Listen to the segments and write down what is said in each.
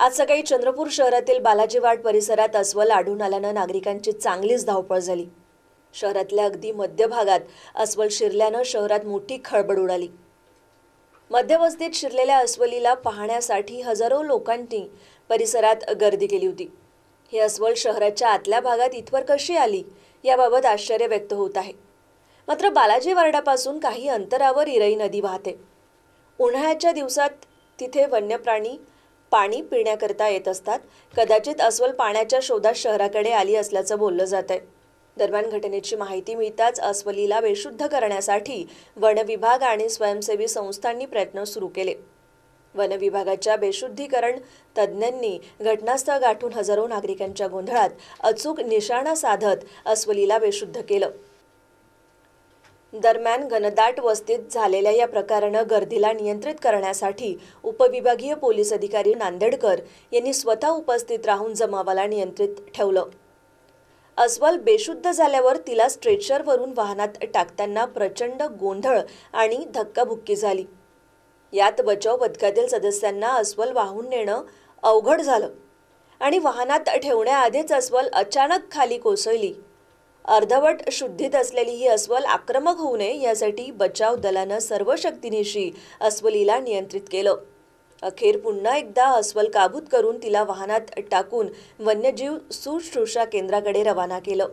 आज सकाळी चंद्रपूर शहरातील बालाजीवाड परिसरात अस्वल आढळून आल्यानं नागरिकांची चांगलीच धावपळ झाली. शहरातल्या अगदी मध्यभागात अस्वल शिरल्यानं शहरात मोठी खळबळ उडाली. मध्यवस्तीत शिरलेल्या अस्वलीला पाहण्यासाठी हजारो लोकांनी परिसरात गर्दी केली होती. हे अस्वल शहराच्या आतल्या भागात इथवर कशी आली याबाबत आश्चर्य व्यक्त होत आहे. मात्र बालाजी वार्डापासून काही अंतरावर इरई नदी वाहते. उन्हाळ्याच्या दिवसात तिथे वन्यप्राणी पाणी पिण्याकरता येत असतात. कदाचित अस्वल पाण्याच्या शोधात शहराकडे आली असल्याचं बोललं जात आहे दरम्यान घटनेची माहिती मिळताच अस्वलीला बेशुद्ध करण्यासाठी वनविभाग आणि स्वयंसेवी संस्थांनी प्रयत्न सुरू केले. वनविभागाच्या बेशुद्धीकरण तज्ज्ञांनी घटनास्थळ गाठून हजारो नागरिकांच्या गोंधळात अचूक निशाणा साधत अस्वलीला बेशुद्ध केलं. दरम्यान घनदाट वस्तीत झालेल्या या प्रकारानं गर्दीला नियंत्रित करण्यासाठी उपविभागीय पोलीस अधिकारी नांदेडकर यांनी स्वतः उपस्थित राहून जमावाला नियंत्रित ठेवलं. अस्वल बेशुद्ध झाल्यावर तिला स्ट्रेचरवरून वाहनात टाकताना प्रचंड गोंधळ आणि धक्काबुक्की झाली. यात बचाव पथकातील सदस्यांना अस्वल वाहून नेणं अवघड झालं आणि वाहनात ठेवण्याआधीच अस्वल अचानक खाली कोसळली. अर्धवट शुद्धीत असलेली ही अस्वल आक्रमक होऊ नये यासाठी बचाव दलानं सर्व शक्तीनिशी अस्वलीला नियंत्रित केलं. अखेर पुन्हा एकदा अस्वल काबूत करून तिला वाहनात टाकून वन्यजीव सुश्रूषा केंद्राकडे रवाना केलं.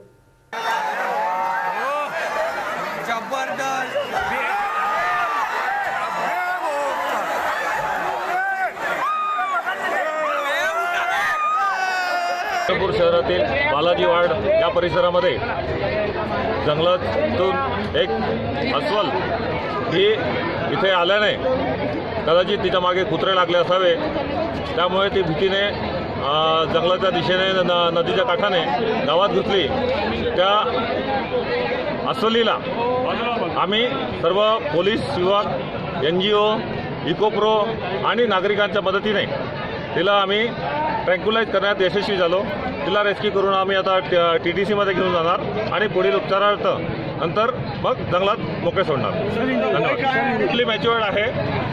चंद्रपूर शहरातील बालाजी वार्ड या परिसरामध्ये जंगलातून एक अस्वल ही इथे आल्याने कदाचित तिच्यामागे कुत्रे लागले असावे. त्यामुळे ती भीतीने जंगलाच्या दिशेने न नदीच्या काठाने गावात घुसली. त्या अस्वलीला आम्ही सर्व पोलीस विभाग एन जी ओ इकोप्रो आणि नागरिकांच्या मदतीने तिला आम्ही ट्रँक्युलाइज करण्यात यशस्वी झालो. तिला रेस्क्यू करून आम्ही आता टी टी सीमध्ये घेऊन जाणार आणि पुढील उपचारार्थ नंतर मग जंगलात मोकळे सोडणार. धन्यवाद. कुठली मॅच्युअर्ड आहे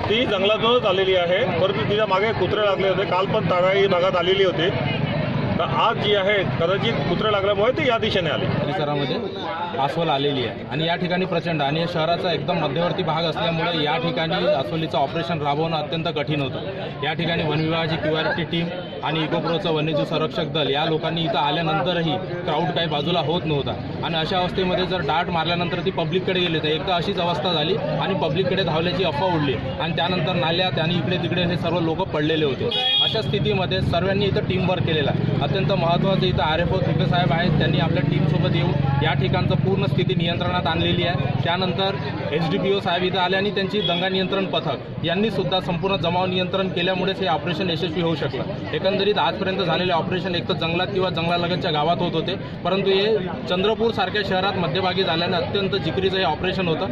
ती जंगलातूनच आलेली आहे. परंतु तिच्यामागे कुत्रे लागले होते. काल पण तागाई भागात आलेली होती. तर आज जी आहे कदाचित कुत्र लागल्यामुळे ते या दिशेने आले. परिसरामध्ये अस्वल आलेली आहे. आणि या ठिकाणी प्रचंड आणि या शहराचा एकदम मध्यवर्ती भाग असल्यामुळे या ठिकाणी अस्वलीचं ऑपरेशन राबवणं अत्यंत कठीण होतं. या ठिकाणी वनविभागाची क्यू आर क्यूआरटी टीम आणि इकोप्रोचं वन्यजीव संरक्षक दल या लोकांनी इथं आल्यानंतरही क्राऊड काही बाजूला होत नव्हता. आणि अशा अवस्थेमध्ये जर डाट मारल्यानंतर ती पब्लिककडे गेली तर एकदा अशीच अवस्था झाली आणि पब्लिककडे धावल्याची अफवा उडली. आणि त्यानंतर नाल्यात आणि इकडे तिकडे हे सर्व लोक पडलेले होते. अशा स्थितीमध्ये सर्वांनी इथं टीम वर्क केलेला आहे. अत्यंत महत्त्वाचं इथं आर एफ ओ साहेब आहेत. त्यांनी आपल्या टीमसोबत येऊन या ठिकाणचं पूर्ण स्थिती नियंत्रणात आणलेली आहे. त्यानंतर एच डी पी ओ साहेब इथं आले आणि त्यांची दंगा नियंत्रण पथक यांनी सुद्धा संपूर्ण जमाव नियंत्रण केल्यामुळेच हे ऑपरेशन यशस्वी होऊ शकलं. एकंदरीत आजपर्यंत झालेले ऑपरेशन एक तर जंगलात किंवा जंगलालगतच्या गावात होत होते. परंतु हे चंद्रपूर सारख्या शहरात मध्यभागी झाल्याने अत्यंत जिकरीचं हे ऑपरेशन होतं.